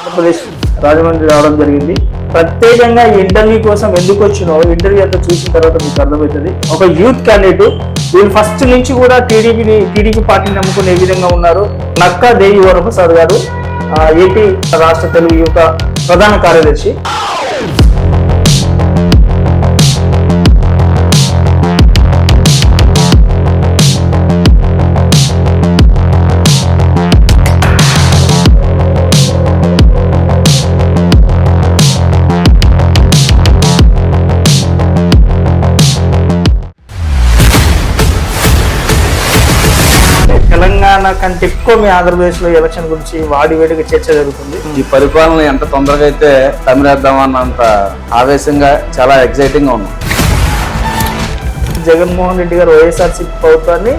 ఆంధ్రప్రదేశ్ రాజమండ్రి రావడం జరిగింది. ప్రత్యేకంగా ఇంటర్వ్యూ కోసం ఎందుకు వచ్చినో ఇంటర్వ్యూ అంతా చూసిన తర్వాత మీకు అర్థమవుతుంది. ఒక యూత్ క్యాండిడేట్ వీళ్ళు ఫస్ట్ నుంచి కూడా టీడీపీని టీడీపీ పార్టీని నమ్ముకునే విధంగా ఉన్నారు. నక్కా దేవి వరప్రసాద్ గారు ఆ, ఏపీ రాష్ట్ర తెలుగు యువత ప్రధాన కార్యదర్శి. తెలంగాణ కంటే ఎక్కువ మీ ఆంధ్రప్రదేశ్లో ఎలక్షన్ గురించి వాడి వేడిగా చర్చ జరుగుతుంది. ఈ పరిపాలన ఎంత తొందరగా అయితే తమిళేద్దామన్నంత ఆవేశంగా చాలా ఎక్సైటింగ్గా ఉన్నాం జగన్మోహన్ రెడ్డి గారు వైఎస్ఆర్సీపీ ప్రభుత్వాన్ని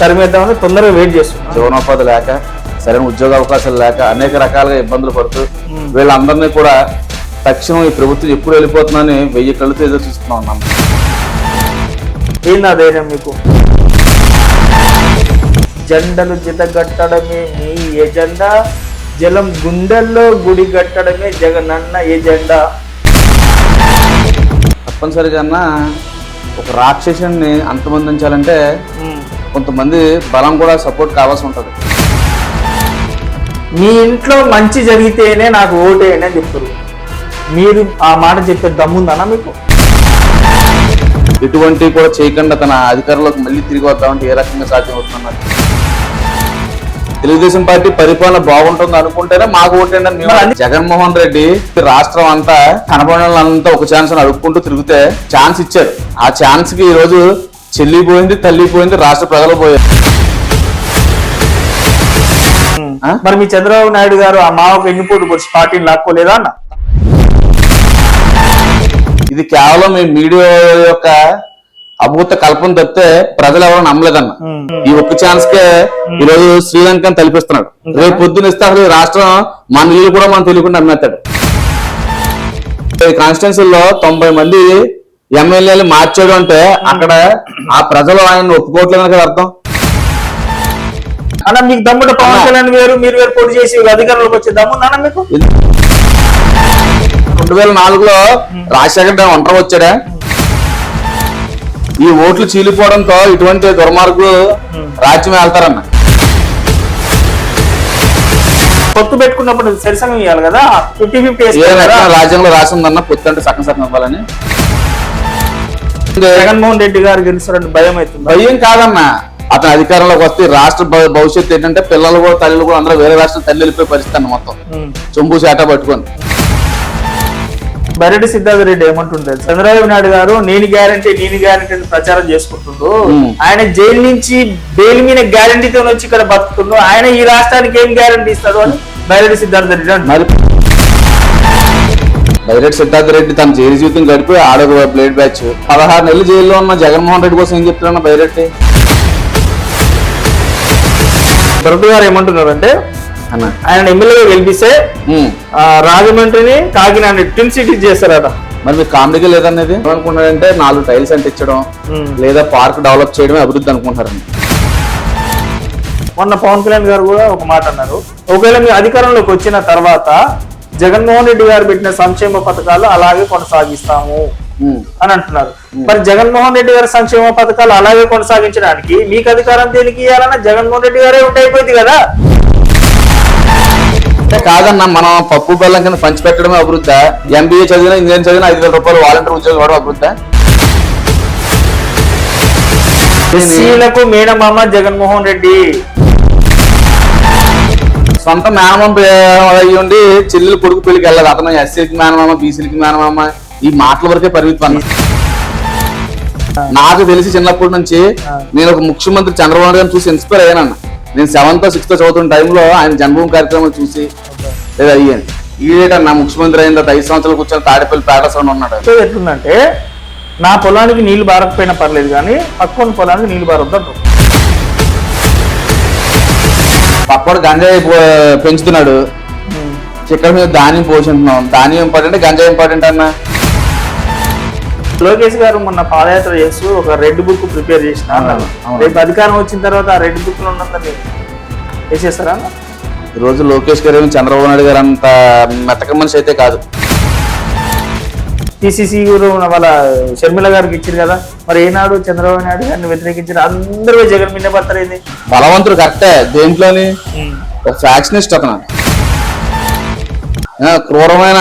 తరిమేద్దామని తొందరగా వెయిట్ చేస్తున్నారు. జీవనోపాధి లేక సరైన ఉద్యోగ అవకాశాలు లేక అనేక రకాలుగా ఇబ్బందులు పడుతూ వీళ్ళందరినీ కూడా తక్షణం ఈ ప్రభుత్వం ఎప్పుడు వెళ్ళిపోతుందని వెయ్యి కళ్ళతో ఎదురు చూస్తున్నా ఏంది ఆ ధైర్యం మీకు? జెండలు జతగట్టడమే మీ ఎజెండా జలం గుండెల్లో గుడి కట్టడమే జగనన్న ఎజెండా. తప్పనిసరిగా అన్న ఒక రాక్షసుని అంతమొందించాలంటే. కొంతమంది బలం కూడా సపోర్ట్ కావాల్సి ఉంటుంది. మీ ఇంట్లో మంచి జరిగితేనే నాకు ఓటేయని అని చెప్తారు మీరు ఆ మాట చెప్పే దమ్ముందనా మీకు? ఎటువంటి కూడా చేయకుండా తన అధికారంలోకి మళ్ళీ తిరిగి వద్దామంటే ఏ రకంగా సాధ్యం తెలుగుదేశం పార్టీ పరిపాలన బాగుంటుంది అనుకుంటేనే మాకు ఓటండి అని జగన్మోహన్ రెడ్డి రాష్ట్రం అంతా కనపడిన వాళ్ళంతా ఒక ఛాన్స్ అని అడుక్కుంటూ తిరిగితే ఛాన్స్ ఇచ్చారు. ఆ ఛాన్స్కి ఈ రోజు చెల్లి పోయింది తల్లి పోయింది రాష్ట్ర ప్రజలు పోయారు? మరి మీ చంద్రబాబు నాయుడు గారు ఆ మావకు ఎన్నిపోటు పొడిచి పార్టీని లాక్కోలేదా అన్న? ఇది కేవలం మీ మీడియా యొక్క అభూత కల్పన తప్పితే ప్రజలు ఎవరు నమ్మలేదన్న. ఈ ఒక్క ఛాన్స్ కే ఈ రోజు శ్రీలంకని తలిపిస్తున్నాడు. రేపు పొద్దున ఇస్తే అసలు ఈ రాష్ట్రం మన ఇల్లు కూడా మనం తెలియకుండా అమ్మేస్తాడు. కాన్స్టిట్యున్సీలో తొంభై మంది ఎమ్మెల్యేలు మార్చాడు అంటే అక్కడ ఆ ప్రజలు ఆయన ఒప్పుకోవట్లేదు కదా అర్థం? అన్న మీకు దమ్ముడ పవన్ కళ్యాణ్ వేరు మీరు వేరు పోటీ చేసి అధికారంలోకి వచ్చే దమ్ముందన్న మీకు? రెండు వేల నాలుగులో రాజశేఖర్ ఒంటరి వచ్చాడా. ఈ ఓట్లు చీలిపోవడంతో ఇటువంటి దుర్మార్గులు రాజ్యం వెళ్తారన్న. పొత్తు పెట్టుకున్నప్పుడు సరిసంగం ఇవ్వాలి కదా? ఫిఫ్టీ ఫిఫ్టీ రాజ్యంలో రాసిందన్న పొత్తు అంటే సగం సగం ఇవ్వాలని. జగన్మోహన్ రెడ్డి గారు గెలుస్తారని భయం అవుతుంది? భయం కాదన్న. అతని అధికారంలోకి వస్తే రాష్ట్ర భవిష్యత్తు ఏంటంటే పిల్లలు కూడా తల్లులు కూడా అందరూ వేరే రాష్ట్రం తల్లి వెళ్ళిపోయే పరిస్థితి అన్న మొత్తం. చొంబు చేట పట్టుకొని. బరెడ్డి సిద్ధార్థ రెడ్డి ఏమంటుండే? చంద్రబాబు నాయుడు గారు నేను గ్యారంటీ నేను గ్యారంటీ అని ప్రచారం చేసుకుంటుండు. మ్మ్. ఆయన జైలు నుంచి బెయిల్ మీద గ్యారంటీతో వచ్చి ఇక్కడ బతుకుతుండు. ఆయన ఈ రాష్ట్రానికి ఏం గ్యారంటీ ఇస్తాడు అని బైరెడ్డి సిద్ధార్థ రెడ్డి అంటున్నారు మరి బైరెడ్డి సిద్ధార్థ రెడ్డి తన జైలు జీవితం గడిపి ఆడొక బ్లేడ్ బ్యాచ్. పదహారు నెలలు జైల్లో ఉన్న జగన్మోహన్ రెడ్డి కోసం ఏం చెప్తున్నా బైరెడ్డి? భరత్ గారు ఏమంటున్నారంటే అన్న. ఆయన ఎమ్మెల్యేగా గెలిపిస్తే రాజమండ్రిని కాకినాడ ట్విన్ సిటీ చేస్తారట. మరి మీకు కామెడీగా లేదనేది? ఏమనుకుంటున్నారంటే నాలుగు టైల్స్ అంటించడం. లేదా పార్క్ డెవలప్ చేయడమే అభివృద్ధి అనుకుంటున్నారండి మొన్న పవన్ కళ్యాణ్ గారు కూడా ఒక మాట అన్నారు. ఒకవేళ మీ అధికారంలోకి వచ్చిన తర్వాత జగన్మోహన్ రెడ్డి గారు పెట్టిన సంక్షేమ పథకాలు అలాగే కొనసాగిస్తాము. అని అంటున్నారు. మరి జగన్మోహన్ రెడ్డి గారి సంక్షేమ పథకాలు అలాగే కొనసాగించడానికి మీకు అధికారం దేనికి ఇవ్వాలన్నా జగన్మోహన్ రెడ్డి గారే ఉంటైపోయింది కదా. అంటే కాదన్న మనం పప్పు బెల్లం కింద పంచిపెట్టడమే అభివృద్ధి? ఎంబీఏ చదివినా ఇంజనీరింగ్ చదివినా ఐదు వేల రూపాయలు వాలంటీర్ ఉద్యోగం కూడా అభివృద్ధి? ఎస్సీలకు మేనమామ జగన్మోహన్ రెడ్డి. సొంత మేనమామ అయ్యి ఉండి చెల్లెలు కొడుకు పెళ్ళికి వెళ్ళదు. అతను ఎస్సీకి మేనమామ బీసీలకి మేనమామ. ఈ మాటల వరకే పరిమితం అన్న నాకు తెలిసి చిన్నప్పటి నుంచి నేను ఒక ముఖ్యమంత్రి చంద్రబాబు నాయుడు గారిని చూసి ఇన్స్పైర్ అయ్యానన్న. నేను సెవెంత్ సిక్స్త్ చదువుతున్న టైంలో ఆయన జన్మభూమి కార్యక్రమాలు చూసి లేదా అయ్యాను ఈడేట నా ముఖ్యమంత్రి అయిన తర్వాత ఐదు సంవత్సరాలు కూర్చొని తాడేపల్లి అని ఉన్నాడు సో ఎట్లుందంటే నా పొలానికి నీళ్ళు బారకపోయినా పర్లేదు కానీ పక్కన పొలానికి నీళ్ళు బారొద్దు పక్కడు గంజాయి పెంచుతున్నాడు. ఇక్కడ మీద ధాన్యం పోషిస్తున్నాం ధాన్యం ఇంపార్టెంట్ గంజాయి ఇంపార్టెంట్ అన్న. లోకేష్ గారు మొన్న పాదయాత్ర చేస్తూ ఒక రెడ్ బుక్ ప్రిపేర్ చేసిన. రేపు అధికారం వచ్చిన తర్వాత ఆ రెడ్ బుక్లో ఉన్నదని వేసేస్తారా? ఈ రోజు లోకేష్ గారు ఏమి చంద్రబాబు నాయుడు గారు అంత మెతక మనిషి అయితే కాదు. పిసిసి వాళ్ళ షర్మిల గారికి ఇచ్చారు కదా. మరి ఏనాడు చంద్రబాబు నాయుడు గారిని వ్యతిరేకించారు? అందరూ జగన్ మీద పడతారు బలవంతుడు కరెక్టే దేంట్లోని? ఒక ఫ్యాక్షనిస్ట్ అతను. క్రూరమైన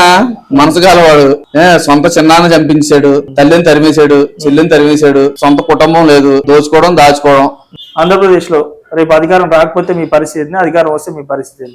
మనసు గలవాడు. ఏ, సొంత చిన్నాన్ని చంపించాడు తల్లిని తరిమేశాడు చెల్లిని తరిమేశాడు సొంత కుటుంబం లేదు దోచుకోవడం దాచుకోవడం. ఆంధ్రప్రదేశ్లో రేపు అధికారం రాకపోతే మీ పరిస్థితి అధికారం వస్తే మీ పరిస్థితి